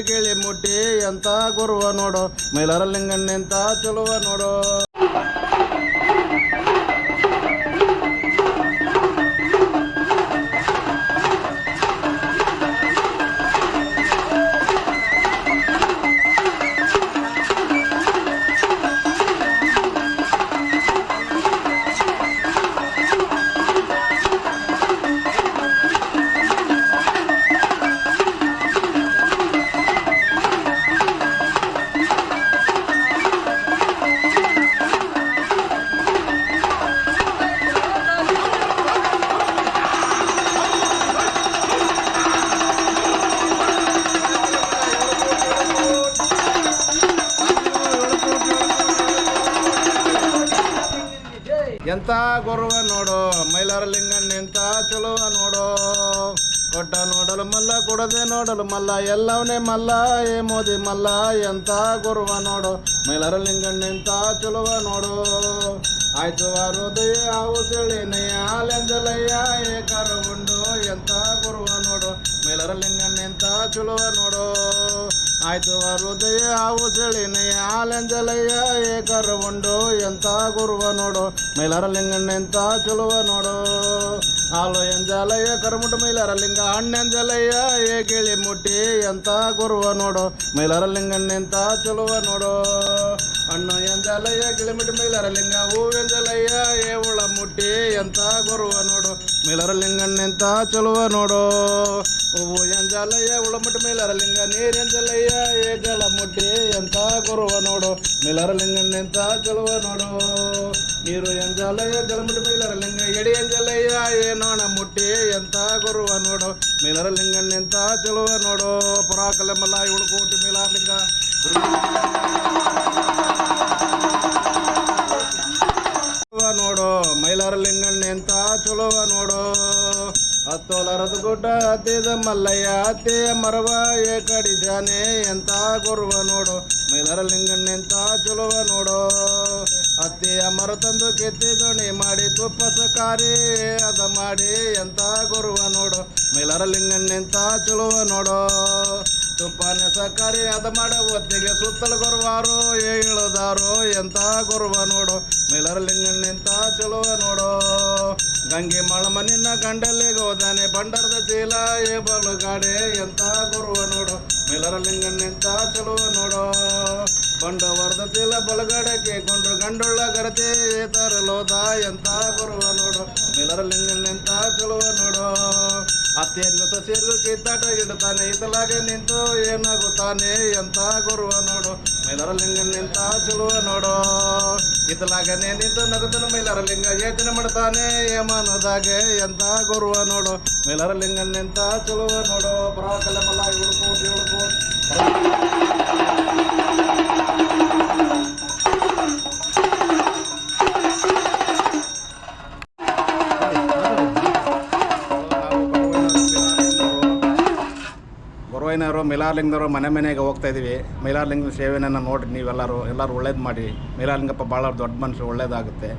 ಗಿಳಿ ಮುಟ್ಟಿ ಎಂತ ಗುರುವ ನೋಡು ಮೈಲಾರ ಲಿಂಗಣ್ಣೆಂತ ಚಲುವ ನೋಡು. ಎಂತ ಗುರುವ ನೋಡು? ಮೈಲಾರ ಲಿಂಗಣ್ಣೆಂತ ಚಲುವ ನೋಡೋ? ಕೊಟ್ಟ ನೋಡಲು ಮಲ್ಲ, ಕೊಡದೆ ನೋಡಲು ಮಲ್ಲ ಎಲ್ಲವನೇ ಮಲ್ಲ, ಏ ಮೋದಿ ಮಲ್ಲ, ಎಂತ ಗುರುವ ನೋಡು? ಮೈಲಾರ ಲಿಂಗಣ್ಣೆಂತ ಚಲುವ ನೋಡೋ? ಆಯ್ತು ಹೃದಯ ಹಾವು ಲೆಂಜಲಯ್ಯ ಹಾಲೆಂದಲಯ್ಯ ಕರ ಉಂಡು, ಎಂತ ಗುರುವ ನೋಡು? ಮೈಲಾರ ಲಿಂಗಣ್ಣೆಂತ ಚಲುವ ನೋಡು? ಆಯ್ತು ಹೃದಯ ಸೆಳಿನಯ್ಯ ಹಾಲೆಂದಲಯ್ಯ ಏಕರ ಉಂಡು, ಎಂತ ಗುರುವ ನೋಡು ಮೈಲಾರ ಲಿಂಗಣ್ಣೆಂತ ಚಲುವ ನೋಡು. ಹಾಲು ಎಂಜಾಲಯ್ಯ ಕರ್ಮುಟ್ಟು ಮೈಲಾರ ಲಿಂಗ ಹಣ್ಣೆಂಜಲಯ್ಯ ಏ ಗಿಳಿ ಮುಟ್ಟಿ, ಎಂತ ಗುರುವ ನೋಡು ಮೈಲಾರ ಲಿಂಗಣ್ಣೆಂತ ಚಲುವ ನೋಡು. ಎಂಜಾಲಯ್ಯ ಗಿಳಿಮಿಟ್ಟು ಮೈಲಾರ ಲಿಂಗ ಹೂವೆಂಜಲಯ್ಯ ಏ ಉಳ ಮುಟ್ಟಿ, ಎಂತ ಗುರುವ ನೋಡು. ಮೈಲಾರ ಲಿಂಗಣ್ಣೆಂತ ಚಲುವ ನೋಡೋ. ಹೂವು ಎಂಜಾಲಯ್ಯ ಉಳಮುಟ್ಟು ಮೇಲರಲಿಂಗ ಲಿಂಗ ನೀರೆಂಜಲಯ್ಯ ಏ ಜಲ ಮುಟ್ಟಿ ಎಂತ ಗುರುವ ನೋಡು. ಮೈಲಾರ ಲಿಂಗಣ್ಣೆಂತ ಚಲುವ ನೋಡೋ. ನೀರು ಎಂಜಲಯ್ಯ, ಜಲಮುಟ್ಟಿ ಮೇಲರಲಿಂಗ ಲಿಂಗ ಎಡಿ ಎಂಜಲಯ್ಯ, ಏನೋಣ ಮುಟ್ಟಿ ಎಂತ ಗುರುವ ನೋಡು. ಮೈಲಾರ ಲಿಂಗಣ್ಣೆಂತ ಚಲುವ ನೋಡು. ಪರಾಕಲೆ ಮಲ್ಲ ಇವಳು ಮೈಲಾರ ಹತ್ತೋಲರದ ಗುಡ್ಡ ಹತ್ತಿದ ಮಲ್ಲಯ್ಯ ಹತ್ತಿಯ ಮರವ ಏ ಕಡಿಜಾನೆ ಎಂತ ಗುರುವ ನೋಡು. ಮೈಲರ ಲಿಂಗಣ್ಣೆಂತ ಚಲುವ ನೋಡು. ಹತ್ತಿಯ ಮರ ತಂದು ಕೆತ್ತಿ ದೋಣಿ ಮಾಡಿ ತುಪ್ಪ ಸಕಾರಿ ಅದ ಮಾಡಿ ಎಂತ ಗುರುವ ನೋಡು. ಮೈಲರ ಲಿಂಗಣ್ಣೆಂತ ಚಲುವ ನೋಡು. ತುಪ್ಪನೆ ಸಕಾರಿ ಅದ ಮಾಡ ಒತ್ತಿಗೆ ಸುತ್ತಲ ಗುರುವಾರು ಏ ಇಳದಾರು ಎಂತ ಗುರುವ ನೋಡು. ಮೈಲರ ಲಿಂಗಣ್ಣೆಂತ ಚಲುವ ನೋಡು. ಗಂಗೆ ಮಳಮನಿನ ಗಂಡಲ್ಲಿ ಹೋದಾನೆ ಬಂಡರದ ಚೀಲ ಏ ಬಲು ಗಾಡೆ, ಎಂತ ಗುರುವ ನೋಡು, ಮಿಲರ ಲಿಂಗಣ್ಣೆಂತ ಚಲುವ ನೋಡು. ಬಂಡವರದ ಚೀಲ ಬಲಗಡೆ ಕೇಕೊಂಡ್ರು ಗಂಡುಳ್ಳ ಗರತೆ ತರಲೋದ, ಎಂತ ಗುರುವ ನೋಡು, ಮಿಲರ ಲಿಂಗಣ್ಣೆಂತ ಚಲುವ ನೋಡು. ಅತ್ತೆಯನ್ನು ಸಸಿಯರ್ಗು ಕಿತ್ತಾಟ ಇಡ್ತಾನೆ ಇದಲಾಗೆ ನಿಂತು ಏನಾಗುತ್ತಾನೆ, ಎಂತ ಗುರುವ ನೋಡು. ಮೈಲಾರ ಲಿಂಗನ್ನಿಂತ ಚಲುವ ನೋಡೋ. ಇತ್ತಲಾಗನೆ ನಿಂತು ನಗುತ್ತನ ಮೈಲಾರ ಲಿಂಗ ಯೋಚನೆ ಮಾಡ್ತಾನೆ ಏಮನದಾಗೆ ಎಂತ ಗುರುವ ನೋಡು. ಮೈಲಾರಲಿಂಗ ನಿಂತ ಚಲುವ ನೋಡು. ಪರಾಕಲ ಮಲ್ಲ ಇವಳು ಕೋಟಿ ಗುರುವೈನವರು ಮೈಲಾರಲಿಂಗದವರು ಮನೆ ಮನೆಗೆ ಹೋಗ್ತಾ ಇದ್ದೀವಿ ಮೈಲಾರಲಿಂಗ ಸೇವೆಯನ್ನು ನೋಡಿ ನೀವೆಲ್ಲರೂ, ಎಲ್ಲರೂ ಒಳ್ಳೇದು ಮಾಡಿ. ಮೈಲಾರಲಿಂಗಪ್ಪ ಭಾಳ ದೊಡ್ಡ ಮನುಷ್ಯ ಒಳ್ಳೇದಾಗುತ್ತೆ.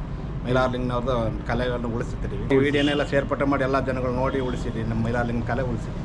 ಮೈಲಾರಲಿಂಗನವ್ರದ್ದು ಕಲೆಗಳನ್ನು ಉಳಿಸುತ್ತೀರಿ ವಿಡಿಯೋನೆಲ್ಲ ಸೇರ್ಪಟ್ಟೆ ಮಾಡಿ ಎಲ್ಲ ಜನಗಳು ನೋಡಿ ಉಳಿಸಿರಿ. ನಮ್ಮ ಮೈಲಾರಲಿಂಗ ಕಲೆ ಉಳಿಸಿರಿ.